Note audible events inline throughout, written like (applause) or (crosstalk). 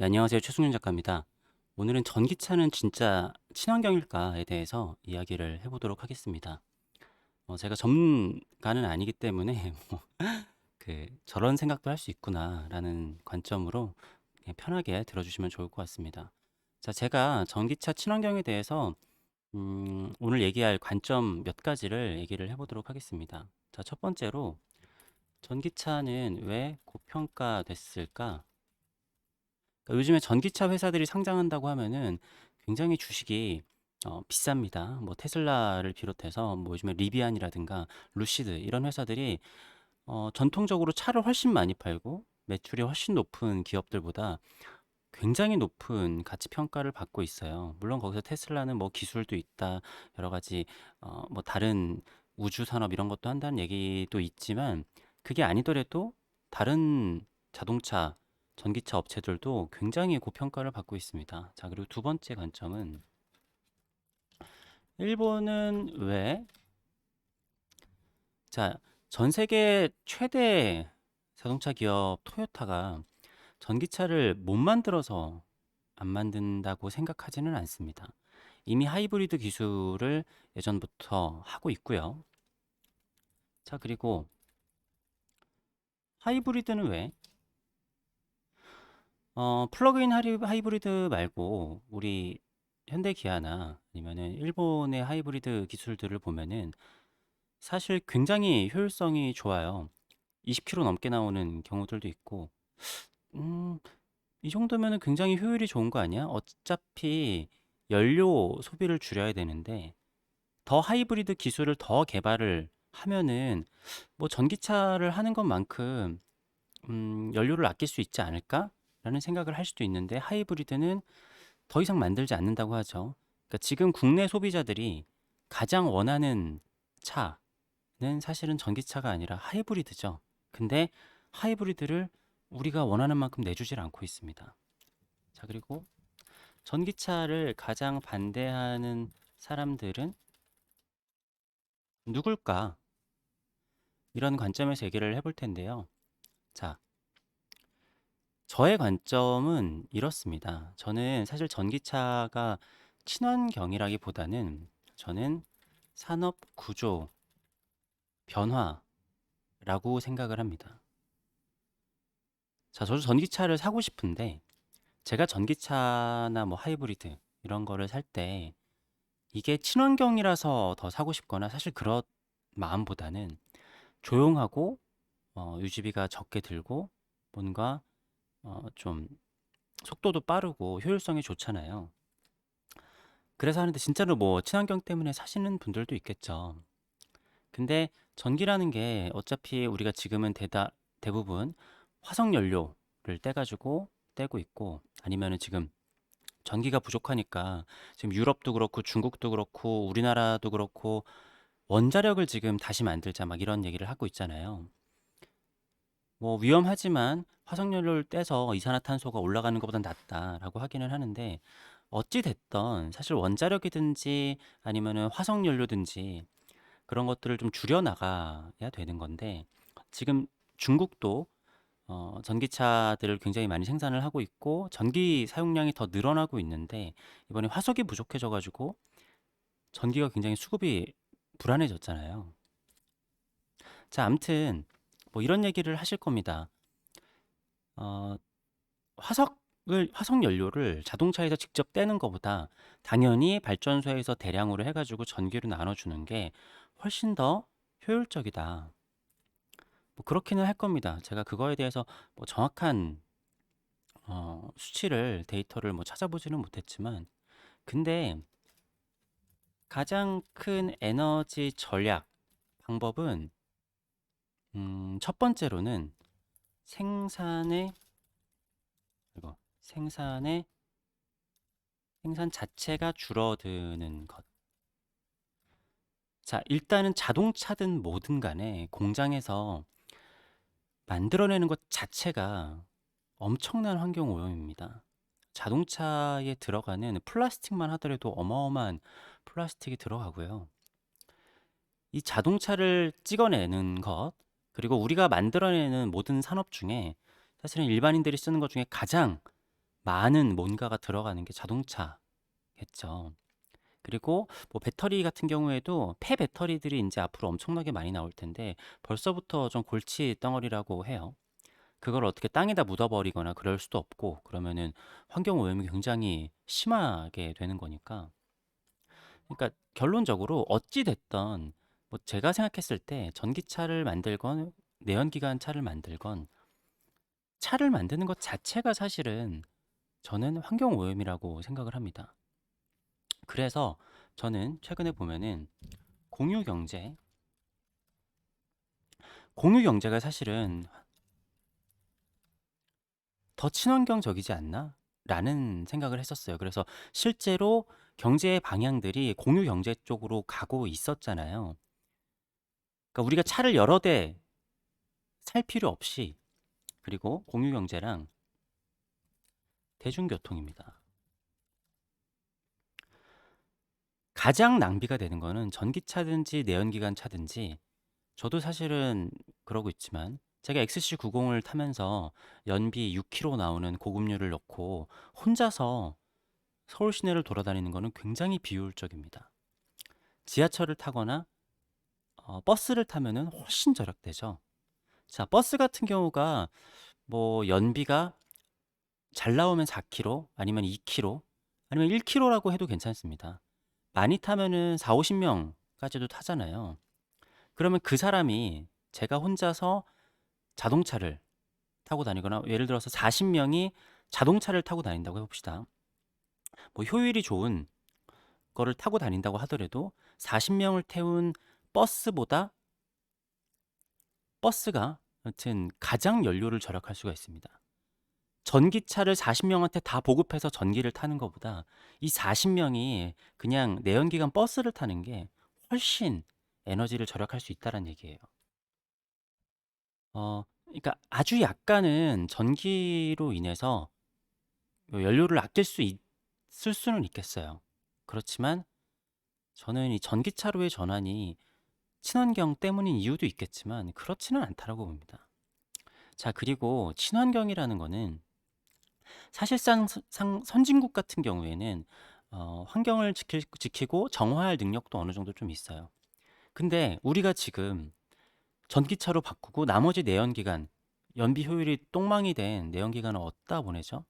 네, 안녕하세요. 최승윤 작가입니다. 오늘은 전기차는 진짜 친환경일까에 대해서 이야기를 해보도록 하겠습니다. 어, 제가 전문가는 아니기 때문에 (laughs) 뭐, 그 저런 생각도 할 수 있구나라는 관점으로 그냥 편하게 들어주시면 좋을 것 같습니다. 자, 제가 전기차 친환경에 대해서 음, 오늘 얘기할 관점 몇 가지를 얘기를 해보도록 하겠습니다. 자, 첫 번째로 전기차는 왜 고평가됐을까? 요즘에 전기차 회사들이 상장한다고 하면은 굉장히 주식이 어, 비쌉니다. 뭐 테슬라를 비롯해서 뭐 요즘에 리비안이라든가 루시드 이런 회사들이 어, 전통적으로 차를 훨씬 많이 팔고 매출이 훨씬 높은 기업들보다 굉장히 높은 가치 평가를 받고 있어요. 물론 거기서 테슬라는 뭐 기술도 있다, 여러 가지 어, 뭐 다른 우주 산업 이런 것도 한다는 얘기도 있지만 그게 아니더라도 다른 자동차 전기차 업체들도 굉장히 고평가를 받고 있습니다. 자, 그리고 두 번째 관점은 일본은 왜? 자, 전 세계 최대 자동차 기업 토요타가 전기차를 못 만들어서 안 만든다고 생각하지는 않습니다. 이미 하이브리드 기술을 예전부터 하고 있고요. 자, 그리고 하이브리드는 왜? 어, 플러그인 하이브리드 말고 우리 현대 기아나 아니면은 일본의 하이브리드 기술들을 보면은 사실 굉장히 효율성이 좋아요. 20km 넘게 나오는 경우들도 있고, 음, 이 정도면은 굉장히 효율이 좋은 거 아니야? 어차피 연료 소비를 줄여야 되는데, 더 하이브리드 기술을 더 개발을 하면은 뭐 전기차를 하는 것만큼 음, 연료를 아낄 수 있지 않을까? 라는 생각을 할 수도 있는데 하이브리드는 더 이상 만들지 않는다고 하죠. 그러니까 지금 국내 소비자들이 가장 원하는 차는 사실은 전기차가 아니라 하이브리드죠. 근데 하이브리드를 우리가 원하는 만큼 내주질 않고 있습니다. 자, 그리고 전기차를 가장 반대하는 사람들은 누굴까? 이런 관점에서 얘기를 해볼 텐데요. 자, 저의 관점은 이렇습니다. 저는 사실 전기차가 친환경이라기보다는 저는 산업 구조 변화라고 생각을 합니다. 자, 저도 전기차를 사고 싶은데 제가 전기차나 뭐 하이브리드 이런 거를 살 때 이게 친환경이라서 더 사고 싶거나 사실 그런 마음보다는 조용하고 어, 유지비가 적게 들고 뭔가 어, 좀 속도도 빠르고 효율성이 좋잖아요. 그래서 하는데 진짜로 뭐 친환경 때문에 사시는 분들도 있겠죠. 근데 전기라는 게 어차피 우리가 지금은 대다, 대부분 화석 연료를 떼가지고 떼고 있고 아니면은 지금 전기가 부족하니까 지금 유럽도 그렇고 중국도 그렇고 우리나라도 그렇고 원자력을 지금 다시 만들자 막 이런 얘기를 하고 있잖아요. 뭐 위험하지만 화석연료를 떼서 이산화탄소가 올라가는 것보다 낫다라고 하기는 하는데 어찌 됐던 사실 원자력이든지 아니면은 화석연료든지 그런 것들을 좀 줄여 나가야 되는 건데 지금 중국도 어, 전기차들을 굉장히 많이 생산을 하고 있고 전기 사용량이 더 늘어나고 있는데 이번에 화석이 부족해져 가지고 전기가 굉장히 수급이 불안해졌잖아요. 자, 암튼 뭐 이런 얘기를 하실 겁니다. 어, 화석을 화석 연료를 자동차에서 직접 떼는 것보다 당연히 발전소에서 대량으로 해가지고 전기로 나눠주는 게 훨씬 더 효율적이다. 뭐 그렇기는 할 겁니다. 제가 그거에 대해서 뭐 정확한 어, 수치를 데이터를 뭐 찾아보지는 못했지만 근데 가장 큰 에너지 절약 방법은 음, 첫 번째로는 생산의 이거 생산의 생산 자체가 줄어드는 것. 자, 일단은 자동차든 뭐든 간에 공장에서 만들어내는 것 자체가 엄청난 환경 오염입니다. 자동차에 들어가는 플라스틱만 하더라도 어마어마한 플라스틱이 들어가고요. 이 자동차를 찍어내는 것, 그리고 우리가 만들어내는 모든 산업 중에 사실은 일반인들이 쓰는 것 중에 가장 많은 뭔가가 들어가는 게 자동차겠죠. 그리고 뭐 배터리 같은 경우에도 폐 배터리들이 인제 앞으로 엄청나게 많이 나올 텐데 벌써부터 좀 골칫덩어리라고 해요. 그걸 어떻게 땅에다 묻어 버리거나 그럴 수도 없고 그러면은 환경 오염이 굉장히 심하게 되는 거니까. 그러니까 결론적으로 어찌 됐든 뭐 제가 생각했을 때 전기차를 만들건 내연기관 차를 만들건 차를 만드는 것 자체가 사실은 저는 환경 오염이라고 생각을 합니다. 그래서 저는 최근에 보면은 공유 경제 공유 경제가 사실은 더 친환경적이지 않나? 라는 생각을 했었어요. 그래서 실제로 경제의 방향들이 공유 경제 쪽으로 가고 있었잖아요. 그러니까 우리가 차를 여러 대 살 필요 없이 그리고 공유 경제랑 대중교통입니다. 가장 낭비가 되는 거는 전기차든지 내연기관 차든지 저도 사실은 그러고 있지만 제가 XC90을 타면서 연비 6km 나오는 고급류를 넣고 혼자서 서울 시내를 돌아다니는 거는 굉장히 비효율적입니다. 지하철을 타거나 어, 버스를 타면은 훨씬 절약되죠. 자, 버스 같은 경우가 뭐 연비가 잘 나오면 4km 아니면 2km 아니면 1km라고 해도 괜찮습니다. 많이 타면은 4, 50명까지도 타잖아요. 그러면 그 사람이 제가 혼자서 자동차를 타고 다니거나 예를 들어서 40명이 자동차를 타고 다닌다고 해봅시다. 뭐 효율이 좋은 거를 타고 다닌다고 하더라도 40명을 태운 버스보다 버스가 여튼 가장 연료를 절약할 수가 있습니다. 전기차를 40명한테 다 보급해서 전기를 타는 것보다 이 40명이 그냥 내연기관 버스를 타는 게 훨씬 에너지를 절약할 수 있다는 얘기예요. 어, 그러니까 아주 약간은 전기로 인해서 요 연료를 아낄 수 있을 수는 있겠어요. 그렇지만 저는 이 전기차로의 전환이 친환경 때문인 이유도 있겠지만 그렇지는 않다라고 봅니다. 자, 그리고 친환경이라는 거는 사실상 상 선진국 같은 경우에는 어, 환경을 지킬, 지키고 정화할 능력도 어느 정도 좀 있어요. 근데 우리가 지금 전기차로 바꾸고 나머지 내연기관, 연비 효율이 똥망이 된 내연기관을 어디다 보내죠?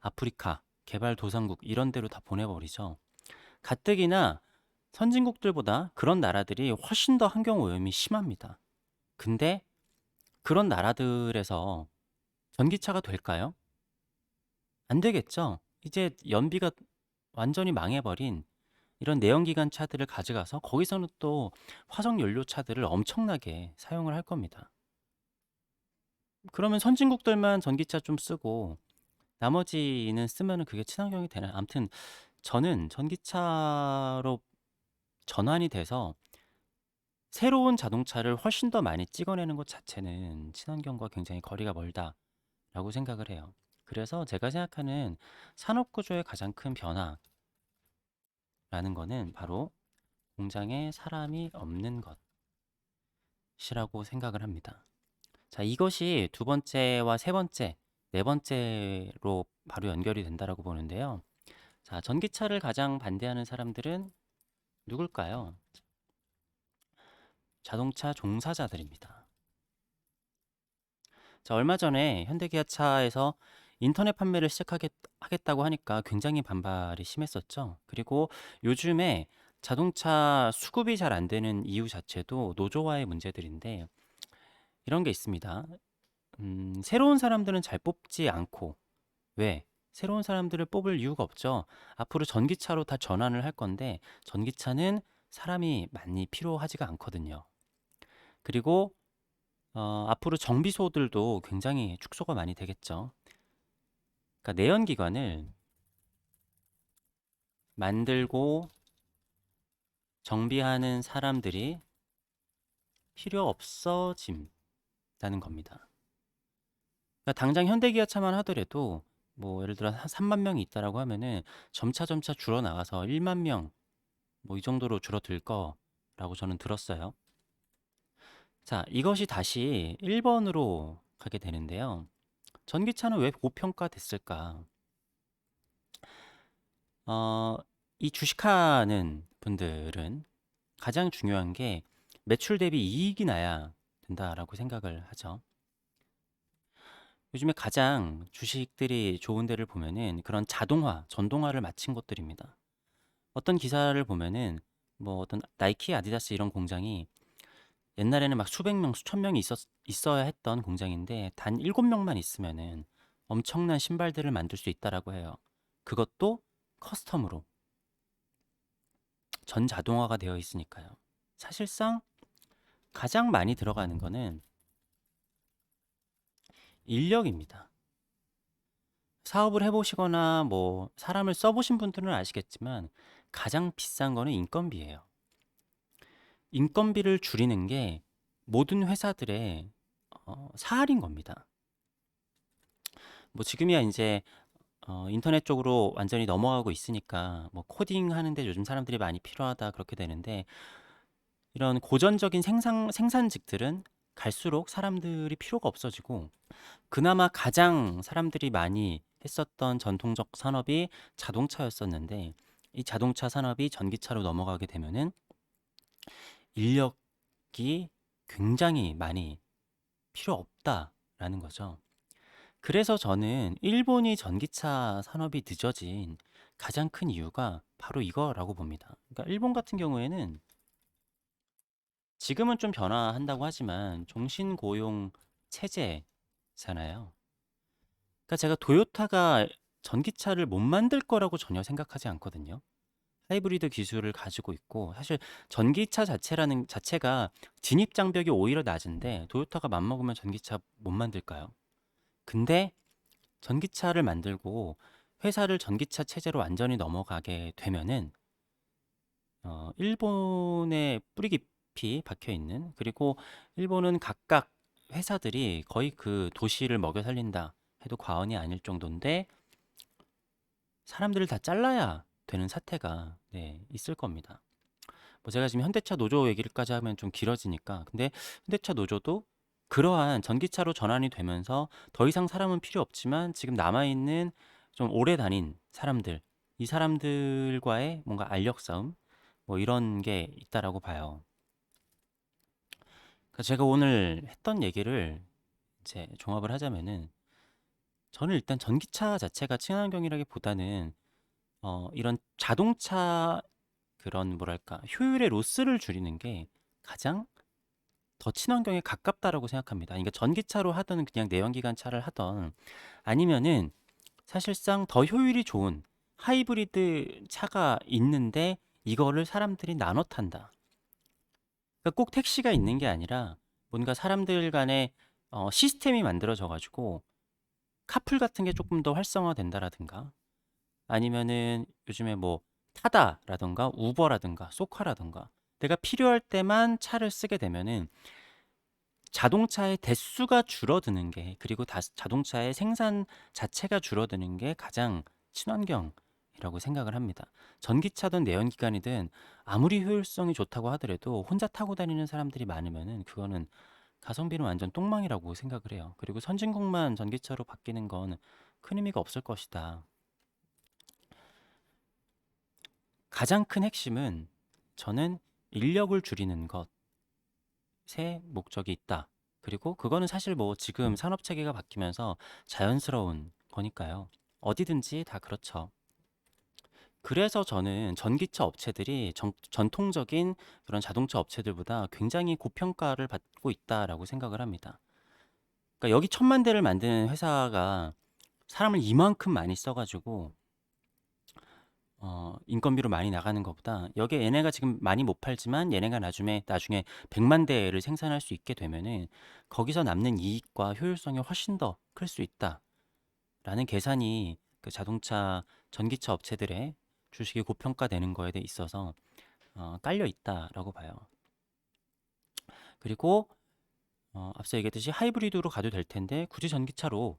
아프리카, 개발도상국 이런 데로 다 보내버리죠. 가뜩이나 선진국들보다 그런 나라들이 훨씬 더 환경 오염이 심합니다. 근데 그런 나라들에서 전기차가 될까요? 안 되겠죠. 이제 연비가 완전히 망해버린 이런 내연기관 차들을 가져가서 거기서는 또 화석 연료 차들을 엄청나게 사용을 할 겁니다. 그러면 선진국들만 전기차 좀 쓰고 나머지는 쓰면은 그게 친환경이 되나? 아무튼 저는 전기차로 전환이 돼서 새로운 자동차를 훨씬 더 많이 찍어내는 것 자체는 친환경과 굉장히 거리가 멀다라고 생각을 해요. 그래서 제가 생각하는 산업 구조의 가장 큰 변화라는 거는 바로 공장에 사람이 없는 것이라고 생각을 합니다. 자, 이것이 두 번째와 세 번째, 네 번째로 바로 연결이 된다라고 보는데요. 자, 전기차를 가장 반대하는 사람들은 누굴까요? 자동차 종사자들입니다. 자, 얼마 전에 현대기아차에서 인터넷 판매를 시작하겠다고 하니까 굉장히 반발이 심했었죠. 그리고 요즘에 자동차 수급이 잘 안 되는 이유 자체도 노조와의 문제들인데 이런 게 있습니다. 음, 새로운 사람들은 잘 뽑지 않고 왜? 새로운 사람들을 뽑을 이유가 없죠. 앞으로 전기차로 다 전환을 할 건데 전기차는 사람이 많이 필요하지가 않거든요. 그리고 어, 앞으로 정비소들도 굉장히 축소가 많이 되겠죠. 그러니까 내연기관을 만들고 정비하는 사람들이 필요 없어짐다는 겁니다. 그러니까 당장 현대기아차만 하더라도 뭐 예를 들어 한 3만 명이 있다라고 하면은 점차 점차 줄어 나가서 1만 명 뭐 이 정도로 줄어들 거라고 저는 들었어요. 자, 이것이 다시 1번으로 가게 되는데요. 전기차는 왜 고평가됐을까? 어, 이 주식하는 분들은 가장 중요한 게 매출 대비 이익이 나야 된다라고 생각을 하죠. 요즘에 가장 주식들이 좋은 데를 보면은 그런 자동화, 전동화를 마친 곳들입니다. 어떤 기사를 보면은 뭐 어떤 나이키, 아디다스 이런 공장이 옛날에는 막 수백 명, 수천 명이 있었, 있어야 했던 공장인데 단 일곱 명만 있으면은 엄청난 신발들을 만들 수 있다라고 해요. 그것도 커스텀으로 전 자동화가 되어 있으니까요. 사실상 가장 많이 들어가는 거는 인력입니다. 사업을 해보시거나 뭐 사람을 써보신 분들은 아시겠지만 가장 비싼 거는 인건비예요. 인건비를 줄이는 게 모든 회사들의 어, 사활인 겁니다. 뭐 지금이야 이제 어, 인터넷 쪽으로 완전히 넘어가고 있으니까 뭐 코딩 하는데 요즘 사람들이 많이 필요하다 그렇게 되는데 이런 고전적인 생산 생산직들은 갈수록 사람들이 필요가 없어지고 그나마 가장 사람들이 많이 했었던 전통적 산업이 자동차였었는데 이 자동차 산업이 전기차로 넘어가게 되면은 인력이 굉장히 많이 필요 없다라는 거죠. 그래서 저는 일본이 전기차 산업이 늦어진 가장 큰 이유가 바로 이거라고 봅니다. 그러니까 일본 같은 경우에는 지금은 좀 변화한다고 하지만 종신 고용 체제잖아요. 그러니까 제가 도요타가 전기차를 못 만들 거라고 전혀 생각하지 않거든요. 하이브리드 기술을 가지고 있고 사실 전기차 자체라는 자체가 진입 장벽이 오히려 낮은데 도요타가 맘먹으면 전기차 못 만들까요? 근데 전기차를 만들고 회사를 전기차 체제로 완전히 넘어가게 되면은 어, 일본의 뿌리 깊 이 박혀 있는 그리고 일본은 각각 회사들이 거의 그 도시를 먹여 살린다 해도 과언이 아닐 정도인데 사람들을 다 잘라야 되는 사태가 네, 있을 겁니다. 뭐 제가 지금 현대차 노조 얘기를까지 하면 좀 길어지니까 근데 현대차 노조도 그러한 전기차로 전환이 되면서 더 이상 사람은 필요 없지만 지금 남아 있는 좀 오래 다닌 사람들 이 사람들과의 뭔가 알력 싸움 뭐 이런 게 있다라고 봐요. 제가 오늘 했던 얘기를 이제 종합을 하자면은 저는 일단 전기차 자체가 친환경이라기보다는 어, 이런 자동차 그런 뭐랄까 효율의 로스를 줄이는 게 가장 더 친환경에 가깝다라고 생각합니다. 그러니까 전기차로 하던 그냥 내연기관 차를 하던 아니면은 사실상 더 효율이 좋은 하이브리드 차가 있는데 이거를 사람들이 나눠 탄다. 그러니까 꼭 택시가 있는 게 아니라 뭔가 사람들 간에 어, 시스템이 만들어져 가지고 카풀 같은 게 조금 더 활성화된다라든가 아니면은 요즘에 뭐 타다라든가 우버라든가 소카라든가 내가 필요할 때만 차를 쓰게 되면은 자동차의 대수가 줄어드는 게 그리고 다, 자동차의 생산 자체가 줄어드는 게 가장 친환경 이라고 생각을 합니다. 전기차든 내연기관이든 아무리 효율성이 좋다고 하더라도 혼자 타고 다니는 사람들이 많으면은 그거는 가성비는 완전 똥망이라고 생각을 해요. 그리고 선진국만 전기차로 바뀌는 건 큰 의미가 없을 것이다. 가장 큰 핵심은 저는 인력을 줄이는 것에 목적이 있다. 그리고 그거는 사실 뭐 지금 산업 체계가 바뀌면서 자연스러운 거니까요. 어디든지 다 그렇죠. 그래서 저는 전기차 업체들이 전, 전통적인 그런 자동차 업체들보다 굉장히 고평가를 받고 있다라고 생각을 합니다. 그러니까 여기 천만 대를 만드는 회사가 사람을 이만큼 많이 써가지고 어, 인건비로 많이 나가는 것보다 여기에 얘네가 지금 많이 못 팔지만 얘네가 나중에 나중에 100만 대를 생산할 수 있게 되면은 거기서 남는 이익과 효율성이 훨씬 더 클 수 있다라는 계산이 그 자동차 전기차 업체들의 주식이 고평가되는 거에 대해 있어서 어, 깔려 있다라고 봐요. 그리고 어, 앞서 얘기했듯이 하이브리드로 가도 될 텐데 굳이 전기차로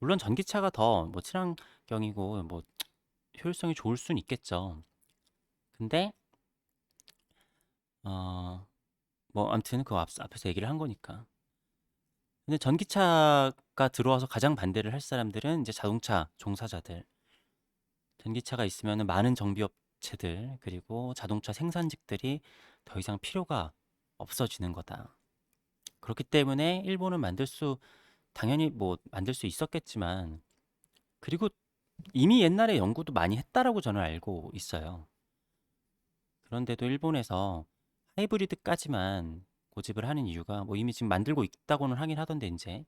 물론 전기차가 더 뭐 친환경이고 뭐 효율성이 좋을 수는 있겠죠. 근데 어, 뭐 아무튼 그 앞, 앞에서 얘기를 한 거니까. 근데 전기차가 들어와서 가장 반대를 할 사람들은 이제 자동차 종사자들. 전기차가 있으면 많은 정비 업체들 그리고 자동차 생산직들이 더 이상 필요가 없어지는 거다. 그렇기 때문에 일본은 만들 수 당연히 뭐 만들 수 있었겠지만 그리고 이미 옛날에 연구도 많이 했다라고 저는 알고 있어요. 그런데도 일본에서 하이브리드까지만 고집을 하는 이유가 뭐 이미 지금 만들고 있다고는 하긴 하던데 이제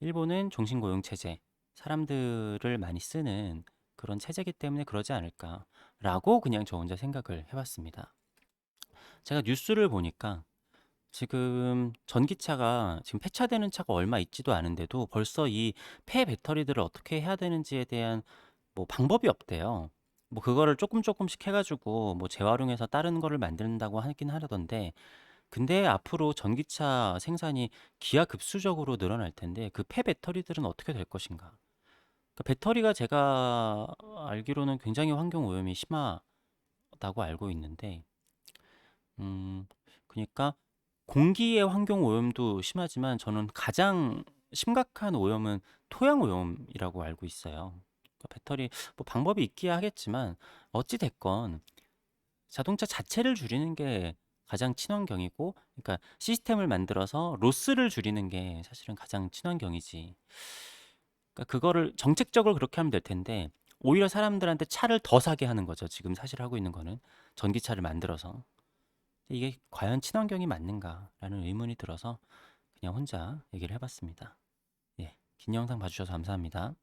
일본은 종신고용 체제, 사람들을 많이 쓰는 그런 체제이기 때문에 그러지 않을까라고 그냥 저 혼자 생각을 해봤습니다. 제가 뉴스를 보니까 지금 전기차가 지금 폐차되는 차가 얼마 있지도 않은데도 벌써 이 폐 배터리들을 어떻게 해야 되는지에 대한 뭐 방법이 없대요. 뭐 그거를 조금 조금씩 해가지고 뭐 재활용해서 다른 거를 만든다고 하긴 하던데 근데 앞으로 전기차 생산이 기하급수적으로 늘어날 텐데 그 폐 배터리들은 어떻게 될 것인가? 그 배터리가 제가 알기로는 굉장히 환경 오염이 심하다고 알고 있는데 음 그러니까 공기의 환경 오염도 심하지만 저는 가장 심각한 오염은 토양 오염이라고 알고 있어요. 그러니까 배터리 뭐 방법이 있기야 하겠지만 어찌 됐건 자동차 자체를 줄이는 게 가장 친환경이고 그러니까 시스템을 만들어서 로스를 줄이는 게 사실은 가장 친환경이지. 그러니까 그거를 정책적으로 그렇게 하면 될 텐데 오히려 사람들한테 차를 더 사게 하는 거죠. 지금 사실 하고 있는 거는 전기차를 만들어서. 이게 과연 친환경이 맞는가라는 의문이 들어서 그냥 혼자 얘기를 해봤습니다. 예, 긴 영상 봐주셔서 감사합니다.